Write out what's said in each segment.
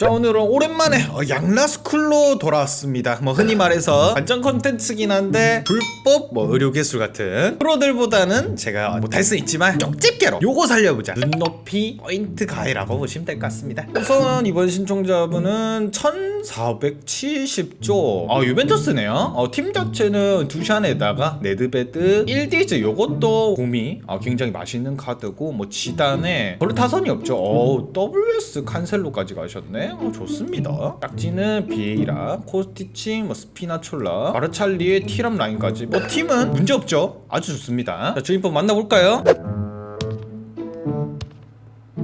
자 오늘은 오랜만에 어, 양라스쿨로 돌아왔습니다. 뭐 흔히 말해서 완전 컨텐츠긴 한데 불법 뭐 의료기술 같은 프로들보다는 제가 못할 수 있지만 쪽집게로 요거 살려보자. 눈높이 포인트 가해라고 보시면 될 것 같습니다. 우선 이번 신청자분은 1470조. 아 유벤투스네요? 어, 팀 자체는 두샨에다가 네드베드 1디즈 요것도 곰이 아, 굉장히 맛있는 카드고 뭐 지단에 별로 타선이 없죠. 어 WS 칸셀로까지 가셨네 어, 좋습니다. 짝지는 비에이라 코스티치 뭐 스피나촐라 마르찰리의 티람 라인까지. 뭐 팀은 문제 없죠. 아주 좋습니다. 자 주인분 만나볼까요?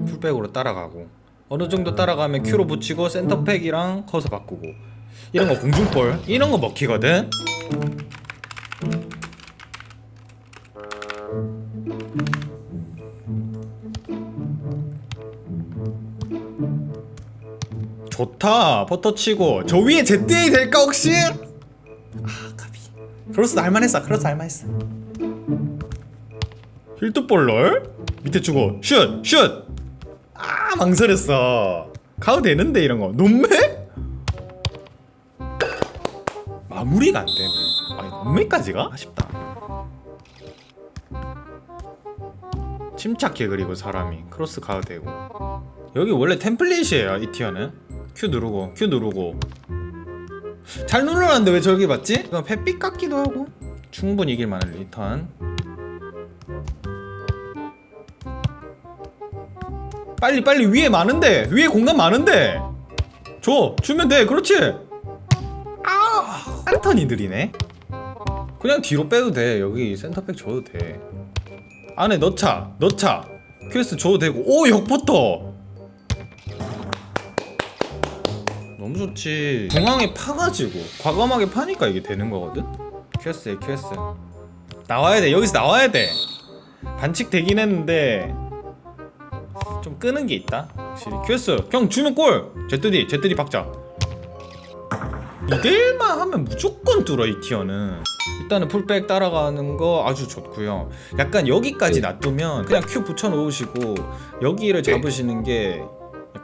풀백으로 따라가고 어느 정도 따라가면 큐로 붙이고 센터팩이랑 커서 바꾸고. 이런 거 공중볼 이런 거 먹히거든 좋다. 버터 치고. 저 위에 ZA 될까 혹시? 아 가비. 크로스 할만했어. 크로스 할만했어. 힐트볼럴 밑에 주고. 슛 슛. 아 망설였어. 가도 되는데 이런 거. 논매? 마무리가 안 되네. 아니 논매까지 가? 아쉽다. 침착해 그리고 사람이. 크로스 가도 되고. 여기 원래 템플릿이에요 이 티어는 Q 누르고 Q 누르고. 잘 눌러놨는데 왜 저기 봤지? 이건 펫빛 같기도 하고. 충분히 이길 만한 리턴. 빨리 빨리 위에 많은데. 위에 공간 많은데. 줘 주면 돼. 그렇지. 아한 턴이 느리네. 그냥 뒤로 빼도 돼. 여기 센터백 줘도 돼. 안에 넣자 넣자. 퀘스트 줘도 되고. 오 역포터 너무 좋지 중앙에 파가지고 과감하게 파니까 이게 되는 거거든? 퀘스트에 퀘스트 나와야 돼 여기서 나와야 돼. 반칙 되긴 했는데 좀 끄는 게 있다 확실히. 퀘스트 형 주면 골! 제트디 제트디 박자. 이대일만 하면 무조건 뚫어 이 티어는. 일단은 풀백 따라가는 거 아주 좋고요. 약간 여기까지 네. 놔두면 그냥 큐 붙여 놓으시고 여기를 네. 잡으시는 게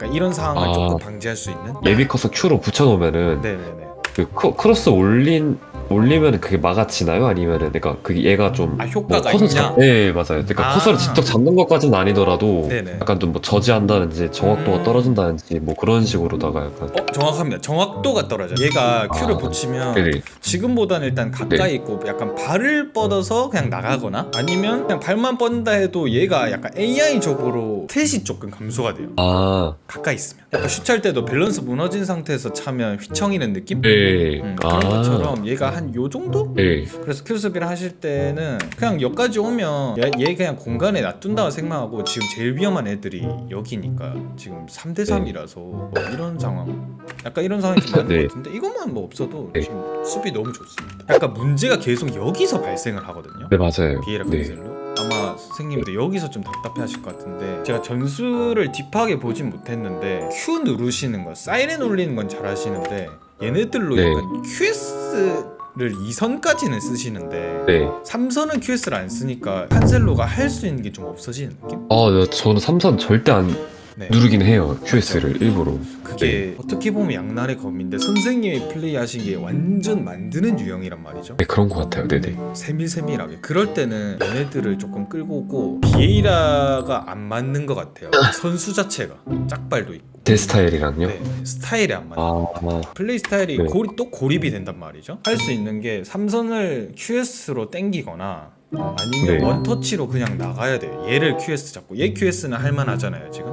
약간 이런 상황을 아. 조금 방지할 수 있는 예비 커서 Q로 붙여놓으면은 네네네 그 크, 크로스 올린 올리면 그게 막아치나요? 아니면은 그러니까 그 얘가 좀 아, 효과가 커서 있냐? 잡- 네 맞아요. 그러니까 아. 커서를 직접 잡는 것까지는 아니더라도 네네. 약간 좀 뭐 저지한다든지 정확도가 음. 떨어진다든지 뭐 그런 식으로다가 약간 어 정확합니다 정확도가 떨어져요 얘가 큐를 아. 붙이면 네네 지금보다는 일단 가까이 있고 약간 발을 뻗어서 그냥 나가거나 아니면 그냥 발만 뻗는다 해도 얘가 약간 AI적으로 탯이 조금 감소가 돼요 아 가까이 있으면 약간 슛할 때도 밸런스 무너진 상태에서 차면 휘청이는 느낌? 네. 음, 아. 그런 것처럼 얘가 한요 정도? 네. 그래서 큐스비를 하실 때는 그냥 여기까지 오면 얘, 얘 그냥 공간에 놔둔다고 생각하고 지금 제일 위험한 애들이 여기니까 지금 3대 3이라서 뭐 이런 상황 약간 이런 상황이 좀 많은 네. 것 같은데 이것만 뭐 없어도 네. 지금 수비 너무 좋습니다 약간 문제가 계속 여기서 발생을 하거든요 네 맞아요. 비에라 네. 컨셀로 아마 선생님도 여기서 좀 답답해 하실 것 같은데 제가 전술을 딥하게 보진 못했는데 Q 누르시는 거 사이렌 울리는 건 잘 하시는데 얘네들로 네. 약간 QS 를 2선까지는 쓰시는데 네. 3선은 QS를 안 쓰니까 칸셀로가 할 수 있는 게 좀 없어지는 느낌? 아, 네, 저는 삼선 절대 안 네. 누르긴 해요. QS를 일부러. 그게 어떻게 보면 양날의 검인데 선생님이 플레이하신 게 완전 만드는 유형이란 말이죠. 네 그런 것 같아요. 네네. 세밀세밀하게 그럴 때는 얘네들을 조금 끌고 오고 비에이라가 안 맞는 것 같아요 선수 자체가 짝발도 있고 제 스타일이랑요. 네, 스타일이 안 맞는 아, 아 플레이 스타일이 네. 고리, 또 고립이 된단 말이죠 할 수 있는 게 삼선을 QS로 땡기거나 아니면 네. 원터치로 그냥 나가야 돼요 얘를 QS 잡고 얘 QS는 할만하잖아요 지금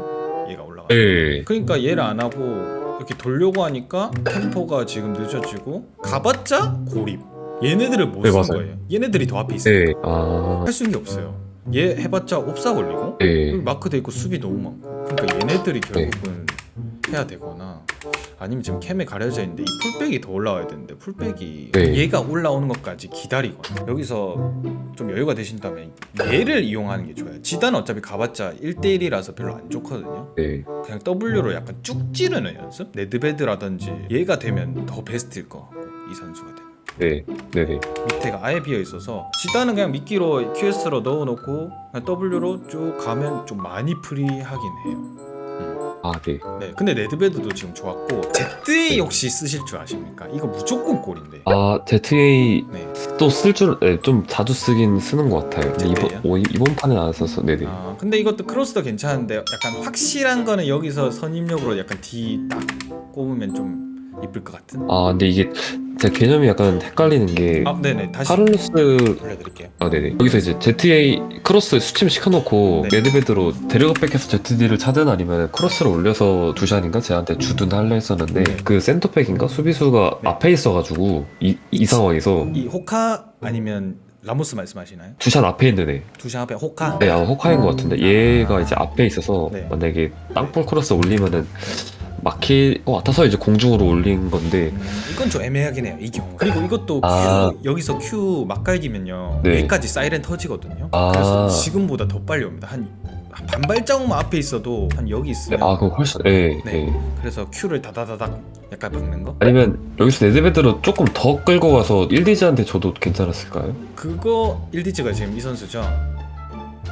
네. 그러니까 얘를 안 하고 이렇게 돌려고 하니까 템포가 지금 늦어지고 가봤자 고립 얘네들을 못 네, 쓴 맞아요. 거예요 얘네들이 더 앞에 있어요 네. 아. 할 수 있는 게 없어요. 얘 해봤자 옵사 걸리고 네. 여기 마크 돼 있고 수비 너무 많고 그러니까 얘네들이 결국은 해야 되거나 아니면 지금 캠에 가려져 있는데 이 풀백이 더 올라와야 되는데 풀백이 네. 얘가 올라오는 것까지 기다리거나 여기서 좀 여유가 되신다면 얘를 이용하는 게 좋아요. 지단은 어차피 가봤자 1대1이라서 별로 안 좋거든요. 네. 그냥 W로 약간 쭉 찌르는 연습? 네드베드라든지 얘가 되면 더 베스트일 것 같고 이 선수가 되면 네. 네 네. 밑에가 아예 비어 있어서 지단은 그냥 미끼로 QS로 넣어놓고 그냥 W로 쭉 가면 좀 많이 프리하긴 해요. 아 네. 네, 근데 레드베드도 지금 좋았고 ZA 혹시 쓰실 줄 아십니까? 이거 무조건 골인데. 아 ZA 네. 또 쓸 줄 좀 자주 쓰긴 쓰는 것 같아요. 근데 이번? 오, 이번 판은 안 써서 네네. 아, 근데 이것도 크로스도 괜찮은데 약간 확실한 거는 여기서 선입력으로 약간 D 딱 꼽으면 좀 이쁠 것 같은. 아 근데 이게 제 개념이 약간 헷갈리는 게 아, 네네. 다시 카를로스 돌려드릴게요. 아 네네 여기서 이제 ZA 크로스 수침 시켜놓고 네. 레드베드로 데려백해서 ZD를 차든 아니면 크로스를 올려서 두샷인가 쟤한테 주든 할려 했었는데 네. 그 센터백인가 수비수가 네. 앞에 있어가지고 이, 이 상황에서 이 호카 아니면 라모스 말씀하시나요? 두샷 앞에 있는 애 두시 앞에 호카. 네, 아마 호카인 것 같은데 얘가 이제 앞에 있어서 네. 만약에 땅볼 크로스 올리면은 막힐 것 같아서 이제 공중으로 올린 건데 음, 이건 좀 애매하긴 해요 이 경우. 그리고 이것도 아. Q 여기서 Q 막갈기면요 네. 여기까지 사이렌 터지거든요. 아. 그래서 지금보다 더 빨리 옵니다. 한, 한 반발자국만 앞에 있어도 한 여기 있으면 아 그럼 훨씬 네, 네. 네. 그래서 Q를 다다다닥 약간 박는 거? 아니면 여기서 레드베드로 조금 더 끌고 가서 1디즈한테 줘도 괜찮았을까요? 그거 1디즈가 지금 이 선수죠.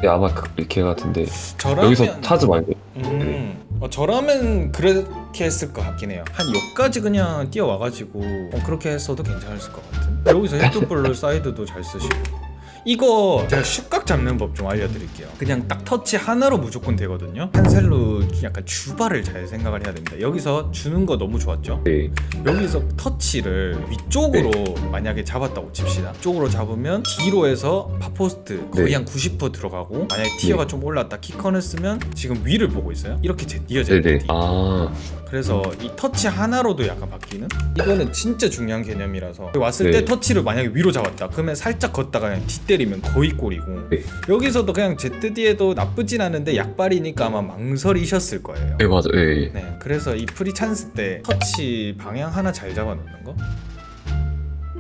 네, 아마 그, 걔 같은데 저라면 여기서 타지 말고 음, 어, 저라면 그렇게 했을 것 같긴 해요. 한 여기까지 그냥 뛰어와가지고 어, 그렇게 했어도 괜찮았을 것 같은. 여기서 헤드볼 사이드도 잘 쓰시고. 이거 제가 슛각 잡는 법 좀 알려드릴게요. 그냥 딱 터치 하나로 무조건 되거든요. 한셀로 약간 주발을 잘 생각을 해야 됩니다. 여기서 주는 거 너무 좋았죠. 네. 여기서 터치를 위쪽으로 만약에 잡았다고 칩시다. 쪽으로 잡으면 뒤로 해서 파포스트 거의 네. 한90% 들어가고 만약에 티어가 좀 올랐다 키컨을 쓰면 지금 위를 보고 있어요. 이렇게 제- 이어져 네네 있는 디. 아 그래서 이 터치 하나로도 약간 바뀌는? 이거는 진짜 중요한 개념이라서 왔을 네. 때 터치를 만약에 위로 잡았다 그러면 살짝 걷다가 그냥 뒷 때리면 거의 골이고 네. 여기서도 그냥 ZD에도 나쁘진 않은데 약발이니까 아마 망설이셨을 거예요. 네 맞아 네. 네, 그래서 이 프리 찬스 때 터치 방향 하나 잘 잡아놓는 거.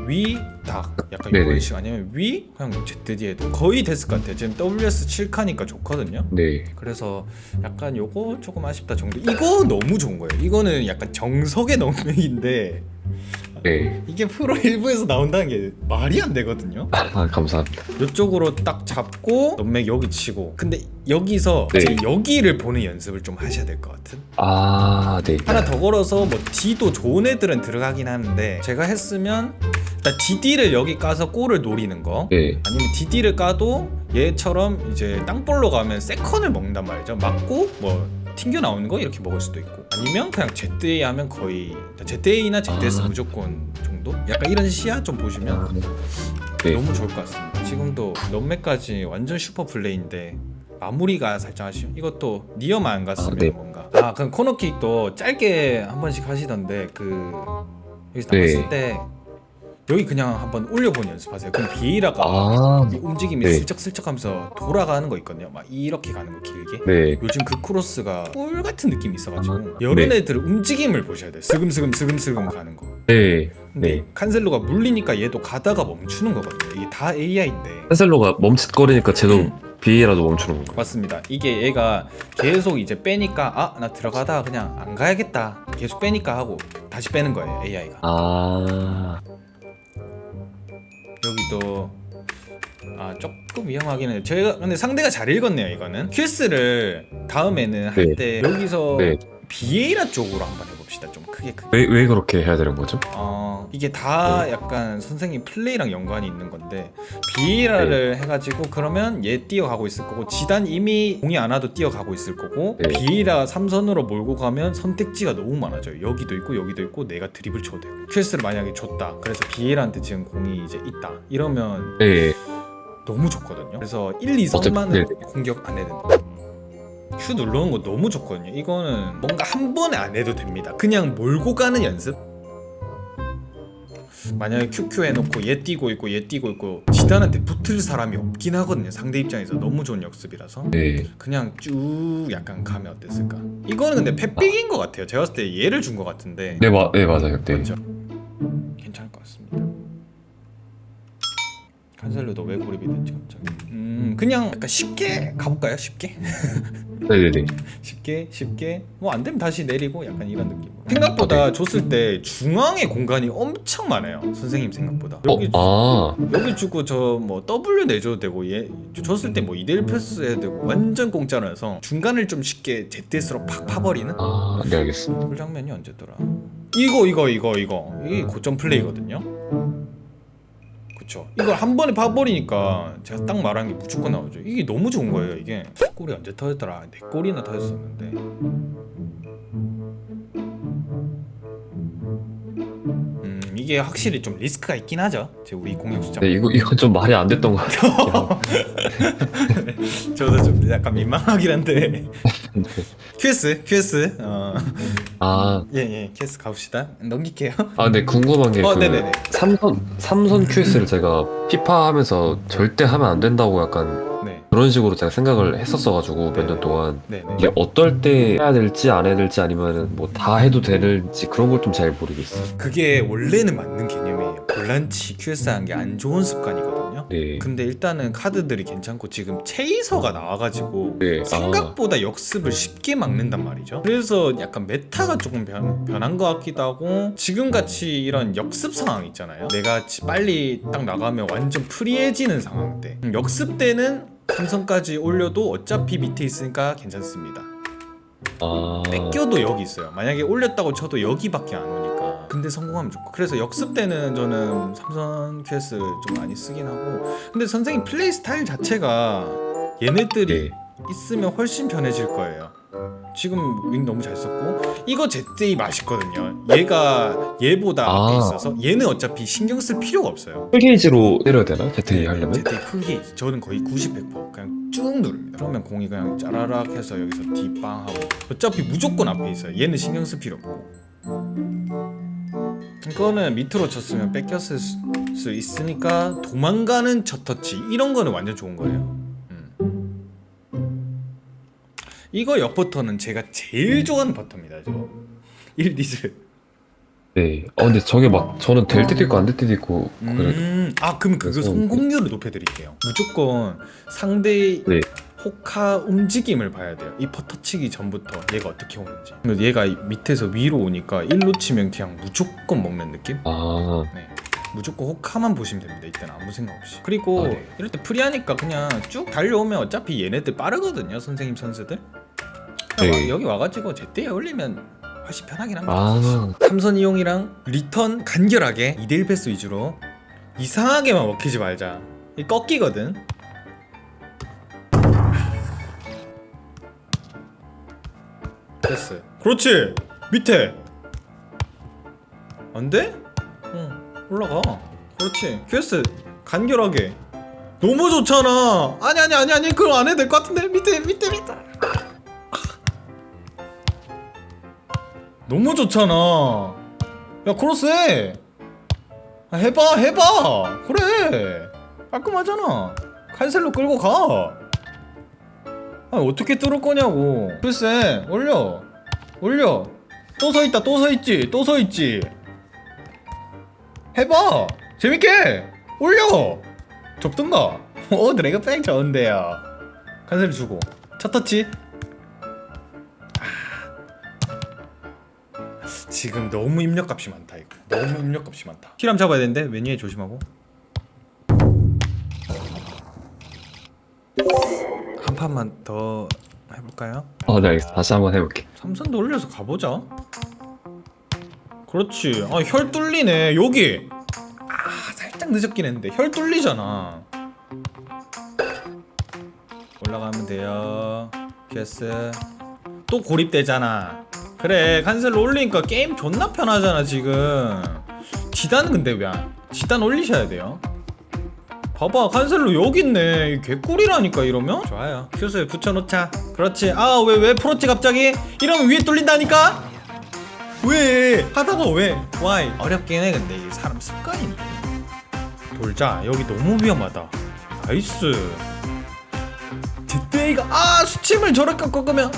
위, 닭, 약간 네네. 이런 식 아니면 위, 그냥 ZD에도 거의 됐을 것 같아요. 지금 WS 7카니까 좋거든요. 네. 그래서 약간 요거 조금 아쉽다 정도. 이거 너무 좋은 거예요. 이거는 약간 정석의 농맥인데 네. 이게 프로 1부에서 나온다는 게 말이 안 되거든요. 아 감사합니다 이쪽으로 딱 잡고 논맥 여기 치고 근데 여기서 네. 이제 여기를 보는 연습을 좀 하셔야 될 것 같은 아 네 하나 더 걸어서 뭐 D도 좋은 애들은 들어가긴 하는데 제가 했으면 일단 DD를 여기 까서 골을 노리는 거 네. 아니면 DD를 까도 얘처럼 이제 땅볼로 가면 세컨을 먹는단 말이죠 맞고 뭐 튕겨 나오는 거 이렇게 먹을 수도 있고 아니면 그냥 ZA 하면 거의 ZA나 ZS 아. 무조건 정도 약간 이런 시야 좀 보시면 네. 너무 좋을 것 같습니다. 지금도 런맥까지 완전 슈퍼 플레이인데 마무리가 살짝 아쉬워. 이것도 니어만 안 갔으면 아, 네. 뭔가. 아 그럼 코너킥도 짧게 한 번씩 하시던데 그 여기서 네. 나왔을 때 여기 그냥 한번 올려보는 연습하세요. 그럼 비에이라가 아 이 움직임이 네. 슬쩍슬쩍하면서 돌아가는 거 있거든요. 막 이렇게 가는 거 길게. 네. 요즘 그 크로스가 꿀 같은 느낌이 아, 있어가지고 여러 네. 애들 움직임을 보셔야 돼 요. 스금스금 스금스금 가는 거. 네. 근데 네. 칸셀로가 물리니까 얘도 가다가 멈추는 거거든요. 이게 다 AI인데. 한셀로가 멈칫거리니까 쟤도 비에라도 멈추는 건가? 맞습니다. 이게 얘가 계속 이제 빼니까 아 나 들어가다 그냥 안 가야겠다. 계속 빼니까 하고 다시 빼는 거예요 AI가. 아 여기도 아 조금 위험하긴 해요. 제가 근데 상대가 잘 읽었네요 이거는. 퀴스를 다음에는 할 네. 때 여기서 네. 비에이라 쪽으로 한번 해봅시다. 좀 크게 크게. 왜, 왜 그렇게 해야 되는 거죠? 어 이게 다 약간 선생님 플레이랑 연관이 있는 건데 비에이라를 해가지고 그러면 얘 뛰어가고 있을 거고 지단 이미 공이 안 와도 뛰어가고 있을 거고 네. 비에이라 삼선으로 몰고 가면 선택지가 너무 많아져요 여기도 있고 여기도 있고 내가 드리블 쳐도 되고 퀘스를 만약에 줬다 그래서 비에이라한테 지금 공이 이제 있다 이러면 네. 너무 좋거든요 그래서 1, 2선만은 어차피- 네. 공격 안 해도 된다 큐 누르는 거 너무 좋거든요. 이거는 뭔가 한 번에 안 해도 됩니다. 그냥 몰고 가는 연습? 만약에 QQ 해놓고 얘 뛰고 있고 얘 뛰고 있고 지단한테 붙을 사람이 없긴 하거든요. 상대 입장에서 너무 좋은 역습이라서. 네. 그냥 쭉 약간 가면 어땠을까? 이거는 근데 패픽인 것 같아요. 제가 봤을 때 얘를 준 것 같은데. 네, 마, 네 맞아요. 네. 맞죠? 괜찮을 것 같습니다. 칸셀로도 왜 고립이 됐지 갑자기? 음 그냥 약간 쉽게 가볼까요? 쉽게? 네네네. 쉽게 쉽게. 뭐 안 되면 다시 내리고 약간 이런 느낌. 생각보다 줬을 때 중앙에 공간이 엄청 많아요. 선생님 생각보다. 여기 어, 아, 여기 주고 저 뭐 W 내줘도 되고 얘 줬을 때 뭐 2대1 패스 해야 되고 완전 공짜라서 중간을 좀 쉽게 ZS로 팍 파버리는? 아, 네 알겠습니다. 그 장면이 언제더라? 이거 이거 이거 이거. 이게 고점 플레이거든요 그쵸. 이걸 한 번에 파버리니까 제가 딱 말한 게 무조건 나오죠. 이게 너무 좋은 거예요 이게. 골이 언제 터졌더라. 네 골이나 터졌었는데 이게 확실히 좀 리스크가 있긴 하죠. 제 우리 공격 숫자 네 이거 이건 좀 말이 안 됐던 것 같아요. 저도 좀 약간 민망하긴 한데. 네. QS QS 어. 아, 예 예 QS 가봅시다. 넘길게요. 아, 근데 궁금한 게 어 그 네네네. 삼선 삼선 QS를 제가 피파 하면서 절대 하면 안 된다고 약간 네 그런 식으로 제가 생각을 했었어가지고 몇 년 동안 네네 이게 어떨 때 해야 될지 안 해야 될지 아니면 뭐 다 해도 되는지 그런 걸 좀 잘 모르겠어요. 그게 원래는 맞는 개념이에요 볼란치 QS 하는 게안 좋은 습관이거든요 네. 근데 일단은 카드들이 괜찮고 지금 체이서가 나와가지고 네. 아, 생각보다 역습을 쉽게 막는단 말이죠. 그래서 약간 메타가 조금 변, 변한 것 같기도 하고 지금 같이 이런 역습 상황 있잖아요. 내가 지- 빨리 딱 나가면 완전 프리해지는 상황 때 음, 역습 때는 삼성까지 올려도 어차피 밑에 있으니까 괜찮습니다. 아, 뺏겨도 여기 있어요. 만약에 올렸다고 쳐도 여기밖에 안 오니까. 근데 성공하면 좋고. 그래서 역습 때는 저는 삼선 QS 좀 많이 쓰긴 하고. 근데 선생님 플레이 스타일 자체가 얘네들이 네. 있으면 훨씬 편해질 거예요. 지금 윙 너무 잘 썼고 이거 ZA 맛있거든요. 얘가 얘보다 아. 앞에 있어서 얘는 어차피 신경 쓸 필요가 없어요. 풀게이지로 때려야 되나? ZA 하려면? ZA 풀게이지 저는 거의 90, 100% 그냥 쭉 누릅니다. 그러면 공이 그냥 짜라락 해서 여기서 뒷방 하고 어차피 무조건 앞에 있어요. 얘는 신경 쓸 필요 없고. 이거는 밑으로 쳤으면 뺏겼을 수, 수 있으니까 도망가는 첫 터치 이런 거는 완전 좋은 거예요. 이거 역버터는 제가 제일 좋아하는 버터입니다. 저 1디즈. 네. 어, 근데 저게 막 저는 될 때도 있고 안 될 때도 있고 그래. 음, 아 그러면 그거 그래서- 성공률을 높여드릴게요. 무조건 상대의 네. 호카 움직임을 봐야 돼요. 이 퍼터 치기 전부터 얘가 어떻게 오는지. 얘가 밑에서 위로 오니까 일로 치면 그냥 무조건 먹는 느낌? 아, 네. 무조건 호카만 보시면 됩니다. 이때는 아무 생각 없이. 그리고 아, 네. 이럴 때 프리하니까 그냥 쭉 달려오면 어차피 얘네들 빠르거든요. 선생님 선수들. 네. 와- 여기 와가지고 제때에 올리면 훨씬 편하긴 합니다. 아, 삼선 이용이랑 리턴 간결하게 2대1 패스 위주로 이상하게만 먹히지 말자. 이 꺾이거든. 패스. 그렇지. 밑에. 안 돼? 응 올라가. 그렇지. 퀘스 간결하게. 너무 좋잖아. 아니 아니 아니 아니 그거 안 해도 될 것 같은데. 밑에 밑에 밑에 너무 좋잖아. 야 크로스 해. 아, 해봐 해봐. 그래. 깔끔하잖아. 칸셀로 끌고 가. 아 어떻게 뚫을 거냐고. 글쎄 올려 올려. 또 서 있다 또 서 있지 또 서 있지. 해봐. 재밌게 올려. 접든가. 어 드래그백 좋은데요. 칸셀 주고 첫 터치. 지금 너무 입력값이 많다 이거. 너무 입력값이 많다. 힐함 잡아야 되는데 왼위에 조심하고. 한 판만 더 해볼까요? 아, 네, 알겠습니다. 다시 한번 해볼게. 삼선도 올려서 가보자. 그렇지. 아 혈 뚫리네. 여기. 아 살짝 늦었긴 했는데. 혈 뚫리잖아. 올라가면 돼요. QS 또 고립되잖아 그래 칸셀로 올리니까 게임 존나 편하잖아 지금. 지단 근데 왜 안? 지단 올리셔야 돼요. 봐봐 칸셀로 여기 있네. 이 개꿀이라니까 이러면? 좋아요. 큐스에 붙여놓자. 그렇지. 아 왜 왜 프로치 갑자기? 이러면 위에 뚫린다니까? 왜? 하다가 왜? Why? 어렵긴 해 근데. 이게 사람 습관인데. 돌자. 여기 너무 위험하다. 나이스. 제때이가 아 수침을 저렇게 꺾으면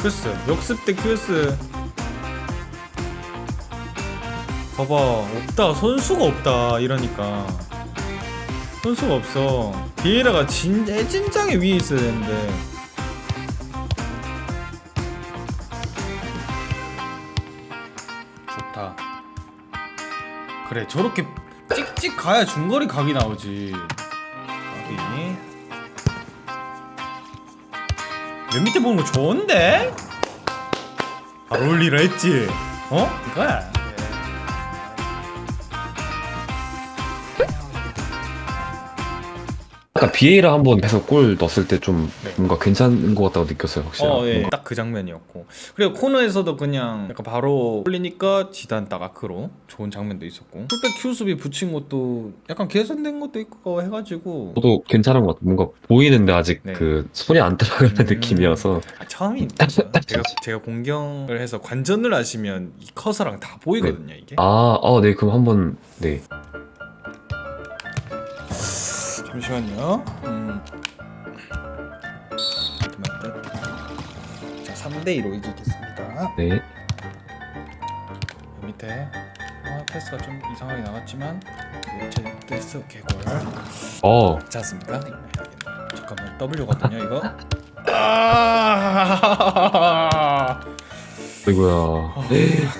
QS 역습 대 QS 봐봐. 없다. 선수가 없다. 이러니까. 선수가 없어. 비에라가 진짜 진작에 위에 있어야 되는데. 좋다. 그래 저렇게 찍찍 가야 중거리 각이 나오지. 각이 맨 밑에 보는 거 좋은데? 잘 어울리라 했지 어? 이거야 아까 비에이라 한번 해서 골 넣었을 때 좀 네. 뭔가 괜찮은 것 같다고 느꼈어요 확실히. 어, 예. 뭔가 딱 그 장면이었고. 그리고 코너에서도 그냥 약간 바로 올리니까 지단 딱 아크로 좋은 장면도 있었고. 풀백 큐 수비 붙인 것도 약간 개선된 것도 있고 해가지고. 저도 괜찮은 것 같아요. 뭔가 보이는데 아직 네. 그 손이 안 들어가는 음. 느낌이어서 아, 처음이니까. 제가, 제가 공경을 해서 관전을 하시면 이 커서랑 다 보이거든요, 이게. 아, 아, 네, 그럼 한번 네. 잠시만요. 음. 자, 3대 2로 이기겠습니다. 네. 밑에 어, 패스가 좀 이상하게 나갔지만 제 패스 개골 어, 괜지 않습니까? 잠깐만 W거든요 이거 아 이거야.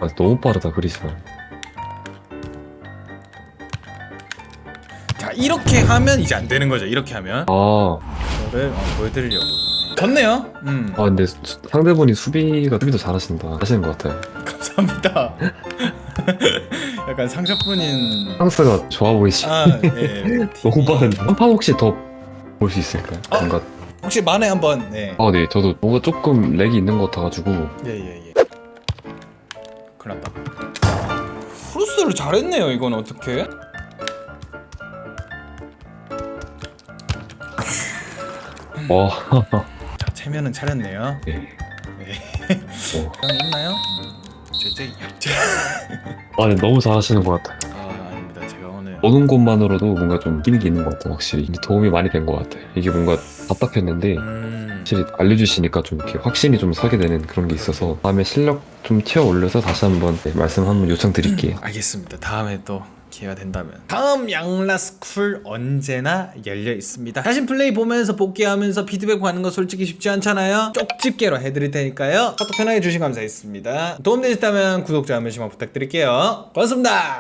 아, 너무 빠르다 그리스 이렇게 하면 이제 안 되는 거죠 이렇게 하면 아, 이거를 어, 보여드리려고 좋네요 음 아 근데 수- 상대분이 수비가 수비도 잘하신다. 하시는 것 같아요. 감사합니다 약간 상처뿐인 찬스가 좋아 보이시. 아 예 너무 빠른데. 한판 혹시 더 볼 수 있을까요? 어? 뭔가. 혹시 만에 한번 네 아, 네, 저도 뭔가 조금 렉이 있는 것 같아가지고. 예 예 예. 큰일 났다. 크로스를 잘했네요. 이건 어떻게? 와, 자 체면은 차렸네요. 네. 네. 어. 형 있나요? 제제 제. 아, 네, 너무 잘하시는 것 같아요. 아 아닙니다. 제가 오늘 보는 것만으로도 뭔가 좀 힘이 있는 것 같아요. 확실히 도움이 많이 된 것 같아요. 이게 뭔가 답답했는데 음. 확실히 알려주시니까 좀 이렇게 확신이 좀 서게 되는 그런 게 있어서 다음에 실력 좀 튀어 올려서 다시 한번 네, 말씀 한번 요청드릴게요. 알겠습니다. 다음에 또 기회가 된다면 다음 양라스쿨 언제나 열려 있습니다. 자신 플레이 보면서 복귀하면서 피드백 받는 거 솔직히 쉽지 않잖아요. 쪽집게로 해드릴 테니까요. 카톡 편하게 주시면 감사하겠습니다. 도움되셨다면 구독자 한 번씩만 부탁드릴게요. 고맙습니다.